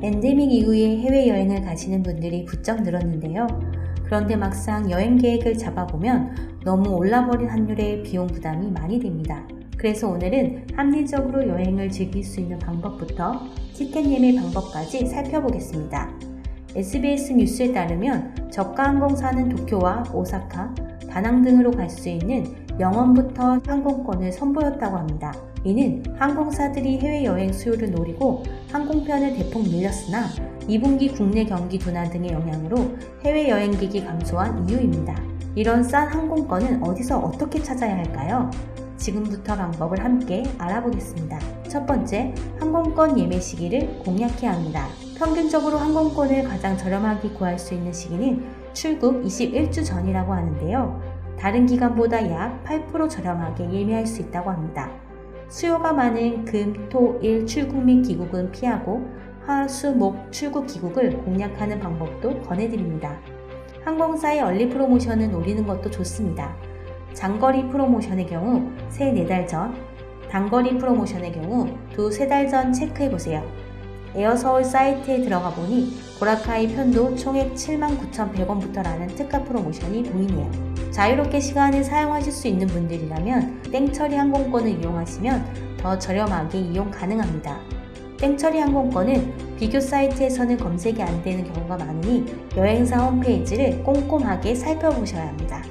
엔데믹 이후에 해외여행을 가시는 분들이 부쩍 늘었는데요. 그런데 막상 여행 계획을 잡아보면 너무 올라버린 환율에 비용 부담이 많이 됩니다. 그래서 오늘은 합리적으로 여행을 즐길 수 있는 방법부터 티켓 예매 방법까지 살펴보겠습니다. SBS 뉴스에 따르면 저가 항공사는 도쿄와 오사카, 다낭 등으로 갈 수 있는 영원부터 항공권을 선보였다고 합니다. 이는 항공사들이 해외여행 수요를 노리고 항공편을 대폭 늘렸으나 2분기 국내 경기 둔화 등의 영향으로 해외여행객이 감소한 이유입니다. 이런 싼 항공권은 어디서 어떻게 찾아야 할까요? 지금부터 방법을 함께 알아보겠습니다. 첫 번째, 항공권 예매 시기를 공략해야 합니다. 평균적으로 항공권을 가장 저렴하게 구할 수 있는 시기는 출국 21주 전이라고 하는데요. 다른 기간보다 약 8% 저렴하게 예매할 수 있다고 합니다. 수요가 많은 금, 토, 일 출국 및 귀국은 피하고 화, 수, 목 출국 귀국을 공략하는 방법도 권해드립니다. 항공사의 얼리 프로모션을 노리는 것도 좋습니다. 장거리 프로모션의 경우 3, 4달 전, 단거리 프로모션의 경우 2, 3달 전 체크해보세요. 에어서울 사이트에 들어가 보니 보라카이 편도 총액 79,100원부터라는 특가 프로모션이 보이네요. 자유롭게 시간을 사용하실 수 있는 분들이라면 땡처리 항공권을 이용하시면 더 저렴하게 이용 가능합니다. 땡처리 항공권은 비교 사이트에서는 검색이 안 되는 경우가 많으니 여행사 홈페이지를 꼼꼼하게 살펴보셔야 합니다.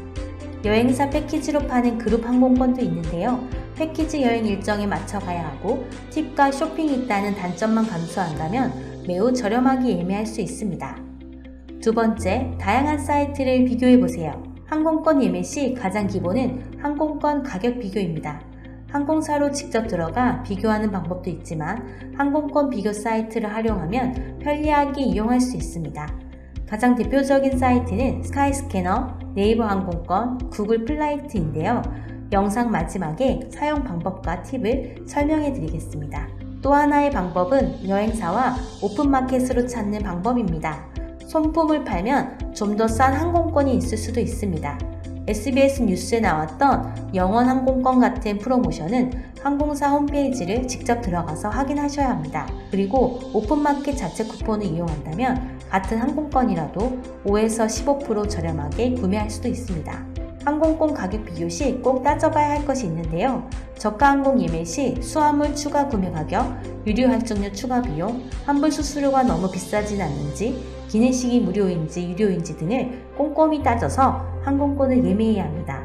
여행사 패키지로 파는 그룹 항공권도 있는데요. 패키지 여행 일정에 맞춰 가야 하고 팁과 쇼핑이 있다는 단점만 감수한다면 매우 저렴하게 예매할 수 있습니다. 두 번째, 다양한 사이트를 비교해 보세요. 항공권 예매 시 가장 기본은 항공권 가격 비교입니다. 항공사로 직접 들어가 비교하는 방법도 있지만 항공권 비교 사이트를 활용하면 편리하게 이용할 수 있습니다. 가장 대표적인 사이트는 스카이스캐너, 네이버 항공권, 구글 플라이트인데요. 영상 마지막에 사용 방법과 팁을 설명해 드리겠습니다. 또 하나의 방법은 여행사와 오픈마켓으로 찾는 방법입니다. 손품을 팔면 좀 더 싼 항공권이 있을 수도 있습니다. SBS 뉴스에 나왔던 영원 항공권 같은 프로모션은 항공사 홈페이지를 직접 들어가서 확인하셔야 합니다. 그리고 오픈마켓 자체 쿠폰을 이용한다면 같은 항공권이라도 5에서 15% 저렴하게 구매할 수도 있습니다. 항공권 가격 비교 시 꼭 따져봐야 할 것이 있는데요. 저가 항공 예매 시 수화물 추가 구매 가격, 유류 할증료 추가 비용, 환불 수수료가 너무 비싸진 않는지, 기내식이 무료인지 유료인지 등을 꼼꼼히 따져서 항공권을 예매해야 합니다.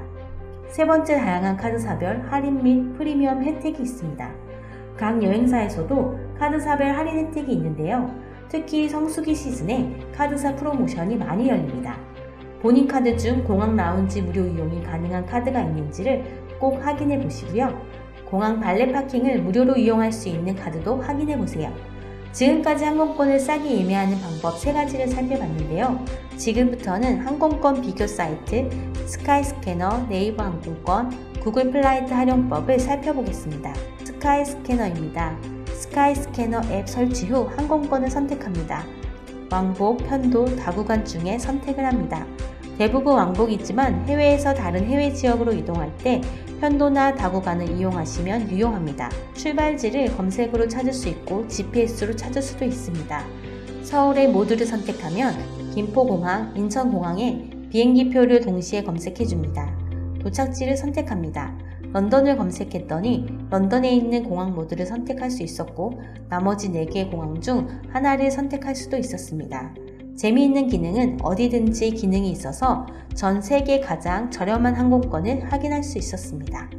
세 번째 다양한 카드사별 할인 및 프리미엄 혜택이 있습니다. 각 여행사에서도 카드사별 할인 혜택이 있는데요. 특히 성수기 시즌에 카드사 프로모션이 많이 열립니다. 본인 카드 중 공항 라운지 무료 이용이 가능한 카드가 있는지를 꼭 확인해 보시고요. 공항 발레 파킹을 무료로 이용할 수 있는 카드도 확인해 보세요. 지금까지 항공권을 싸게 예매하는 방법 3가지를 살펴봤는데요. 지금부터는 항공권 비교 사이트, 스카이스캐너, 네이버 항공권, 구글 플라이트 활용법을 살펴보겠습니다. 스카이스캐너입니다. 스카이스캐너 앱 설치 후 항공권을 선택합니다. 왕복, 편도, 다구간 중에 선택을 합니다. 대부분 왕복이지만 해외에서 다른 해외 지역으로 이동할 때 편도나 다구간을 이용하시면 유용합니다. 출발지를 검색으로 찾을 수 있고 GPS로 찾을 수도 있습니다. 서울의 모두를 선택하면 김포공항, 인천공항에 비행기표를 동시에 검색해줍니다. 도착지를 선택합니다. 런던을 검색했더니 런던에 있는 공항 모두를 선택할 수 있었고 나머지 4개의 공항 중 하나를 선택할 수도 있었습니다. 재미있는 기능은 어디든지 기능이 있어서 전 세계 가장 저렴한 항공권을 확인할 수 있었습니다.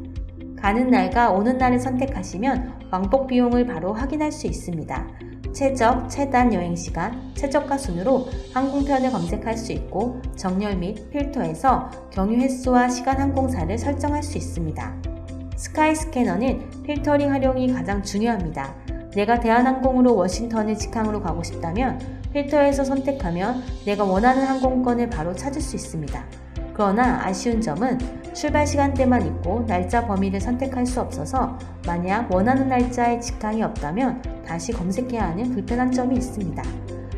가는 날과 오는 날을 선택하시면 왕복 비용을 바로 확인할 수 있습니다. 최적, 최단 여행 시간, 최저가 순으로 항공편을 검색할 수 있고 정렬 및 필터에서 경유 횟수와 시간 항공사를 설정할 수 있습니다. 스카이 스캐너는 필터링 활용이 가장 중요합니다. 내가 대한항공으로 워싱턴을 직항으로 가고 싶다면 필터에서 선택하면 내가 원하는 항공권을 바로 찾을 수 있습니다. 그러나 아쉬운 점은 출발 시간대만 있고 날짜 범위를 선택할 수 없어서 만약 원하는 날짜에 직항이 없다면 다시 검색해야 하는 불편한 점이 있습니다.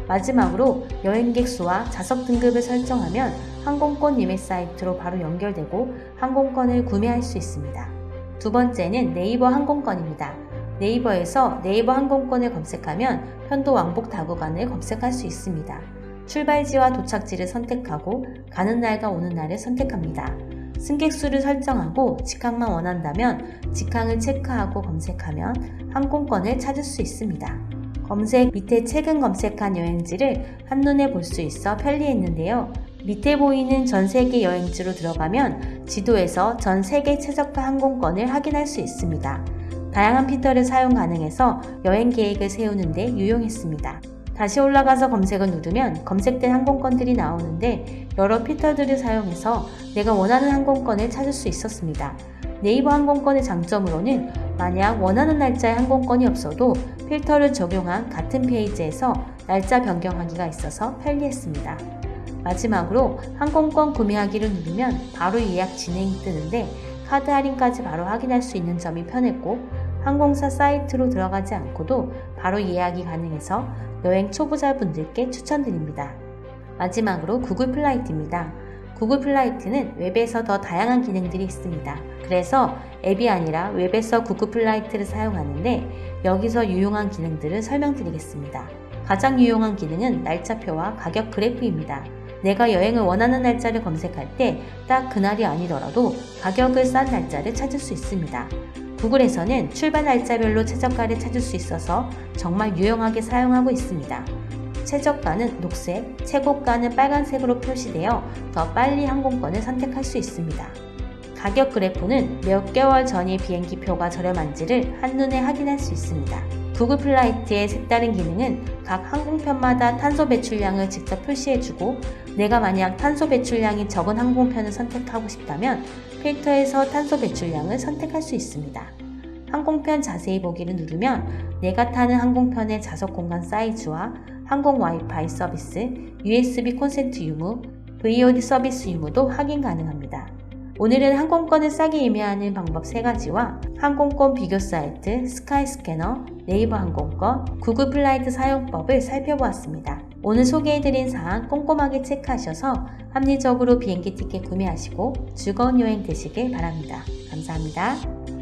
마지막으로 여행객 수와 좌석 등급을 설정하면 항공권 예매 사이트로 바로 연결되고 항공권을 구매할 수 있습니다. 두 번째는 네이버 항공권입니다. 네이버에서 네이버 항공권을 검색하면 편도 왕복 다구간을 검색할 수 있습니다. 출발지와 도착지를 선택하고 가는 날과 오는 날을 선택합니다. 승객 수를 설정하고 직항만 원한다면 직항을 체크하고 검색하면 항공권을 찾을 수 있습니다. 검색 밑에 최근 검색한 여행지를 한눈에 볼 수 있어 편리했는데요. 밑에 보이는 전 세계 여행지로 들어가면 지도에서 전 세계 최저가 항공권을 확인할 수 있습니다. 다양한 필터를 사용 가능해서 여행 계획을 세우는데 유용했습니다. 다시 올라가서 검색을 누르면 검색된 항공권들이 나오는데 여러 필터들을 사용해서 내가 원하는 항공권을 찾을 수 있었습니다. 네이버 항공권의 장점으로는 만약 원하는 날짜에 항공권이 없어도 필터를 적용한 같은 페이지에서 날짜 변경하기가 있어서 편리했습니다. 마지막으로 항공권 구매하기를 누르면 바로 예약 진행이 뜨는데 카드 할인까지 바로 확인할 수 있는 점이 편했고 항공사 사이트로 들어가지 않고도 바로 예약이 가능해서 여행 초보자분들께 추천드립니다. 마지막으로 구글 플라이트입니다. 구글 플라이트는 웹에서 더 다양한 기능들이 있습니다. 그래서 앱이 아니라 웹에서 구글 플라이트를 사용하는데 여기서 유용한 기능들을 설명드리겠습니다. 가장 유용한 기능은 날짜표와 가격 그래프입니다. 내가 여행을 원하는 날짜를 검색할 때 딱 그날이 아니더라도 가격을 싼 날짜를 찾을 수 있습니다. 구글에서는 출발 날짜별로 최저가를 찾을 수 있어서 정말 유용하게 사용하고 있습니다. 최저가는 녹색, 최고가는 빨간색으로 표시되어 더 빨리 항공권을 선택할 수 있습니다. 가격 그래프는 몇 개월 전의 비행기표가 저렴한지를 한눈에 확인할 수 있습니다. 구글 플라이트의 색다른 기능은 각 항공편마다 탄소 배출량을 직접 표시해주고 내가 만약 탄소 배출량이 적은 항공편을 선택하고 싶다면 필터에서 탄소 배출량을 선택할 수 있습니다. 항공편 자세히 보기를 누르면 내가 타는 항공편의 좌석 공간 사이즈와 항공 와이파이 서비스, USB 콘센트 유무, VOD 서비스 유무도 확인 가능합니다. 오늘은 항공권을 싸게 예매하는 방법 3가지와 항공권 비교 사이트, 스카이스캐너, 네이버 항공권, 구글 플라이트 사용법을 살펴보았습니다. 오늘 소개해드린 사항 꼼꼼하게 체크하셔서 합리적으로 비행기 티켓 구매하시고 즐거운 여행 되시길 바랍니다. 감사합니다.